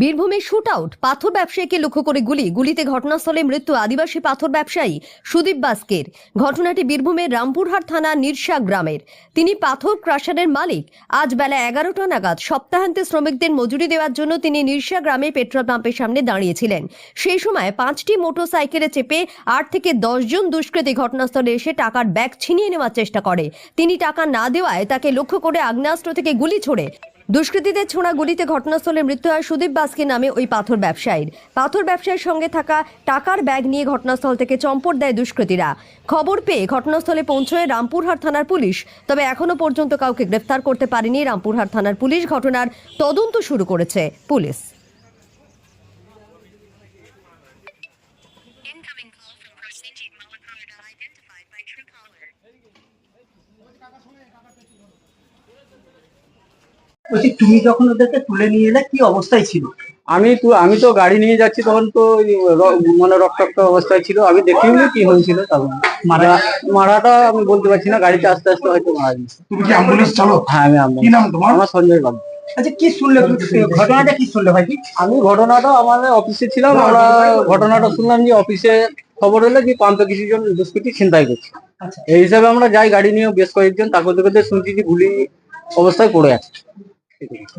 বীরভূমে shoot out পাথর ব্যবসায়ীকে লক্ষ্য করে গুলি। গুলিতে ঘটনাস্থলে মৃত্যু আদিবাসী পাথর ব্যবসায়ী সুদীপ বাস্কের। ঘটনাটি বীরভূমের রামপুরহাট থানা নিরসা গ্রামের। তিনি পাথর ক্রাশারের মালিক। আজ বেলা এগারোটা নাগাদ সপ্তাহান্তে শ্রমিকদের মজুরি দেওয়ার জন্য তিনি নিরসা গ্রামে পেট্রোল পাম্পের সামনে দাঁড়িয়েছিলেন। সেই সময় পাঁচটি মোটরসাইকেলে চেপে আট থেকে দশজন দুষ্কৃতী ঘটনাস্থলে এসে টাকার ব্যাগ ছিনিয়ে নেওয়ার চেষ্টা করে। তিনি টাকা না দেওয়ায় তাকে লক্ষ্য করে আগ্নেয়াস্ত্র থেকে গুলি ছোড়ে। দুষ্কৃতীদের ছোঁড়া গুলিতে ঘটনাস্থলে মৃত্যু হয় সুদীপ বাস্কি নামে ওই পাথর ব্যবসায়ীর। পাথর ব্যবসায়ীর সঙ্গে থাকা টাকার ব্যাগ নিয়ে ঘটনাস্থল থেকে চম্পট দেয় দুষ্কৃতীরা। খবর পেয়ে ঘটনাস্থলে পৌঁছয় রামপুরহাট থানার পুলিশ। তবে এখনও পর্যন্ত কাউকে গ্রেফতার করতে পারেনি রামপুরহাট থানার পুলিশ। ঘটনার তদন্ত শুরু করেছে পুলিশ. বলছি তুমি যখন ওদেরকে তুলে নিয়ে এলে কি অবস্থায় ছিল? আমি তো আমি তো গাড়ি নিয়ে যাচ্ছি তখন তো মানে রক্তাক্ত অবস্থায় ছিল। আমি দেখিনি কি হয়েছিল তখন মারা মারাটা আমি বলতে পারছি না গাড়িতে আস্তে আস্তে হয়তো মারা গেছে। তুমি কি অ্যাম্বুলেন্স চালক? হ্যাঁ আমি আমার কি নাম তোমার? আমার সঞ্জয় বাবু। আচ্ছা কি শুনলে ঘটনাটা কি শুনলে ভাই? আমি ঘটনাটা আমাদের অফিসে ছিলাম আমরা ঘটনাটা শুনলাম যে অফিসে খবর হলো যে পাম্পে কিছু জন দুষ্কৃতী ছিনতাই করছে। আচ্ছা। এই হিসাবে আমরা যাই গাড়ি নিয়ে বেশ কয়েকজন তারপর থেকে শুনছি যে গুলি অবস্থায় পড়ে আছে।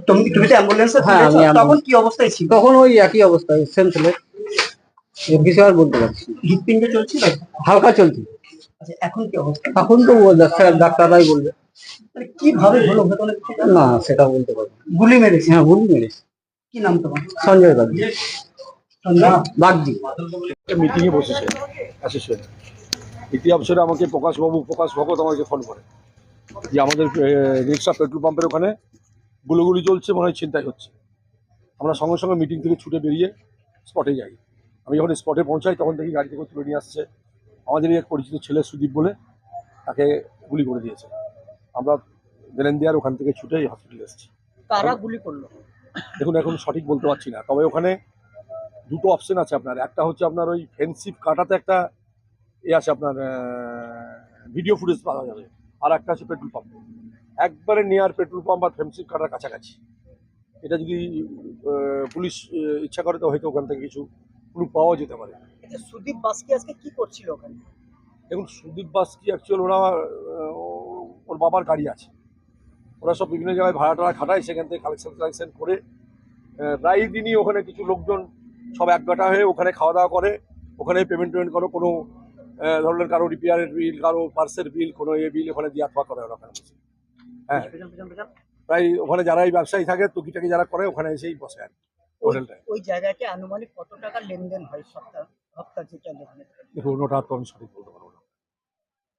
তুমি তুমি তো অ্যাম্বুলেন্সে হ্যাঁ, আমি তখন কি অবস্থায় ছিল? তখন ওই একই অবস্থায় সেন্সলেস কিছু আর বলতে পারছি। চলছিল? হালকা চলছে। আচ্ছা এখন কি অবস্থা? এখন তো ও ডাক্তার ডাক্তাররাই বলবে। মানে কীভাবে হলো? না সেটা বলতে পারব গুলি মেরেছে? হ্যাঁ গুলি মেরেছে। কি নাম তোমার? সঞ্জয় মিটিং এ বসেছে অ্যাসোসিয়েট ইতি অবসরে আমাকে প্রকাশবাবু প্রকাশ ভগত আমাকে ফোন করে। যে আমাদের রিক্সা পেট্রোল পাম্পের ওখানে গুলোগুলি চলছে মনে হয় চিন্তাই হচ্ছে। আমরা সঙ্গে সঙ্গে মিটিং থেকে ছুটে বেরিয়ে স্পটে যাই। আমি যখন স্পটে পৌঁছাই তখন দেখি গাড়ি থেকে তুলে নিয়ে আসছে আমাদেরই এক পরিচিত ছেলে সুদীপ বলে তাকে গুলি করে দিয়েছে। আমরা দেলেন দেওয়ার ওখান থেকে ছুটে হসপিটালে এসেছি। কারা গুলি করল? দেখুন এখন সঠিক বলতে পারছি না। তবে ওখানে দুটো অপশন আছে আপনার। একটা হচ্ছে আপনার ওই ফেন্সিভ কাটাতে একটা এ আছে আপনার ভিডিও ফুটেজ পাওয়া যাবে। আর একটা আছে পেট্রোল পাম্প একবারে নিয়ার পেট্রোল পাম্প আর ফেন্সিভ কাটার কাছাকাছি। এটা যদি পুলিশ ইচ্ছা করে তো হয়তো ওখান থেকে কিছু প্রুফ পাওয়া যেতে পারে। সুদীপ বাস্কি আজকে কি করছিল ওখানে? দেখুন সুদীপ বাস কি অ্যাকচুয়াল ওরা ওর বাবার গাড়ি আছে। ওরা সব বিভিন্ন জায়গায় ভাড়া টাড়া খাটায় সেখান থেকে কালেকশন কালেকশন করে প্রায় দিনই ওখানে কিছু লোকজন সব এক একগাটা হয়ে ওখানে খাওয়া দাওয়া করে ওখানে পেমেন্ট টেমেন্ট করো কোনো ধরলেন কারও রিপেয়ারের বিল কারও পার্সের বিল কোনো এ বিল ওখানে দিয়ে থাওয়া করে ওরা ওখানে। হ্যাঁ। প্রায় ওখানে যারা এই ব্যবসায়ী থাকে টুকিটাকি যারা করে ওখানে এসেই বসে আর হোটেলটায় ওই জায়গাতে আনুমানিক কত টাকা লেনদেন হয় সপ্তাহ সপ্তাহ যেটা দেখুন ওটা তো আমি সঠিক বলতে পারব না।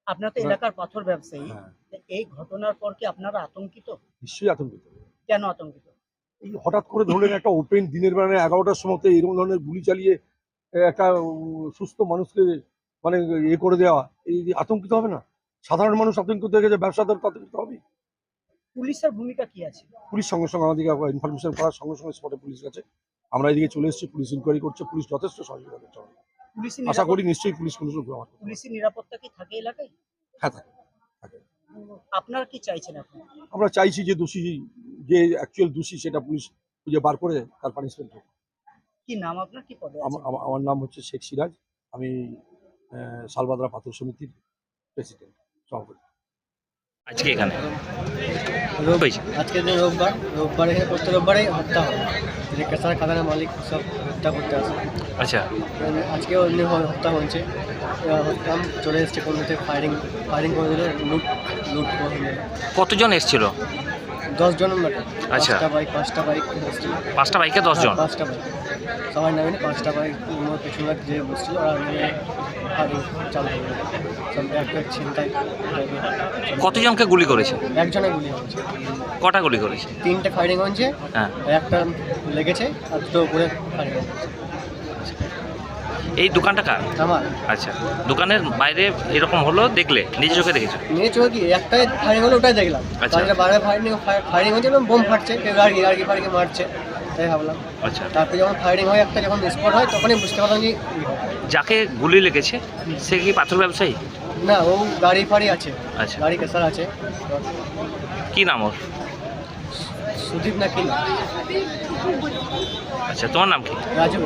আপনার তো এলাকার পাথর ব্যবসায়ী। হ্যাঁ। এই ঘটনার পর কি আপনারা আতঙ্কিত? নিশ্চয়ই আতঙ্কিত। কেন আতঙ্কিত? এই হঠাৎ করে ধরলেন একটা ওপেন দিনের বেলা এগারোটার সময় এরকম ধরনের গুলি চালিয়ে একটা সুস্থ মানুষকে মানে এ করে দেওয়া এই আতঙ্কিত হবে না? সাধারণ মানুষ আতঙ্কিত হয়ে গেছে ব্যবসাদার আতঙ্কিত হবে পুলিশের ভূমিকা কি আছে? পুলিশ সঙ্গে সঙ্গে আমাদেরকে ইনফরমেশন করার সঙ্গে সঙ্গে স্পটে পুলিশ গেছে। আমরা এদিকে চলে এসেছি পুলিশ ইনকোয়ারি করছে পুলিশ যথেষ্ট সহযোগিতা করছে। আশা করি নিশ্চয়ই পুলিশ কোনো সময় আমার পুলিশি নিরাপত্তা কি থাকে এলাকায়? হ্যাঁ থাকে। আপনারা কি চাইছেন এখন? আমরা চাইছি যে দোষী যে অ্যাকচুয়াল দোষী সেটা পুলিশ খুঁজে বার করে তার পানিশমেন্ট হোক। কি নাম আপনার? কি পদে আছে আমার নাম হচ্ছে শেখ সিরাজ। আমি সালবাদরা পাথর সমিতির প্রেসিডেন্ট সভাপতি। আজকে এখানে। হয়েছে আজকে দিন রোববার। রোববার এখানে প্রত্যেক রোববারে হত্যা হয়। যে কেসার খাদানের মালিক সব হত্যা করতে আসে। আচ্ছা। আজকে হ- হত্যা এবার হত্যা চলে এসছে কোনোতে ফায়ারিং ফায়ারিং করে দিলে লুট লুট করে দিলে। কতজন এসেছিল? দশ জন মেটে আচ্ছা। পাঁচটা বাইক পাঁচটা বাইক পাঁচটা বাইকে দশজন? হ্যাঁ, পাঁচটা বাইক সবাই নামে নি, পাঁচটা বাইক পেছনে যে বসছিল ওরা ফায়ারিং চালু করে সব ছিনতাই কতজনকে গুলি করেছে? একজনে গুলি হচ্ছে কটা গুলি করেছে? তিনটে ফায়ারিং হচ্ছে হ্যাঁ। একটা লেগেছে আর দুটো উপরে ফায়ারিং এই দোকানটা কার? আমার। আচ্ছা। দোকানের বাইরে এরকম হলো দেখলে? নিজে চোখে দেখেছ? নিয়ে চোখে কি? একটাই ফায়ারিং হলো ওটাই দেখলাম। আচ্ছা। বাইরে ফায়ারিং ফায়ারিং হচ্ছে বোম ফাটছে কেউ গাড়ি গাড়ি ফাড়ি মারছে। তাই ভাবলাম। আচ্ছা। তারপরে যখন ফায়ারিং হয় একটা যখন স্পট হয় তখনই বুঝতে পারলাম যে যাকে গুলি লেগেছে সে কি পাথর ব্যবসায়ী? না ও গাড়ি ফাড়ি আছে। আচ্ছা। গাড়ি কেসার আছে। কি নাম ওর? সুদীপ না কি নাম? আচ্ছা তোমার নাম কি? রাজু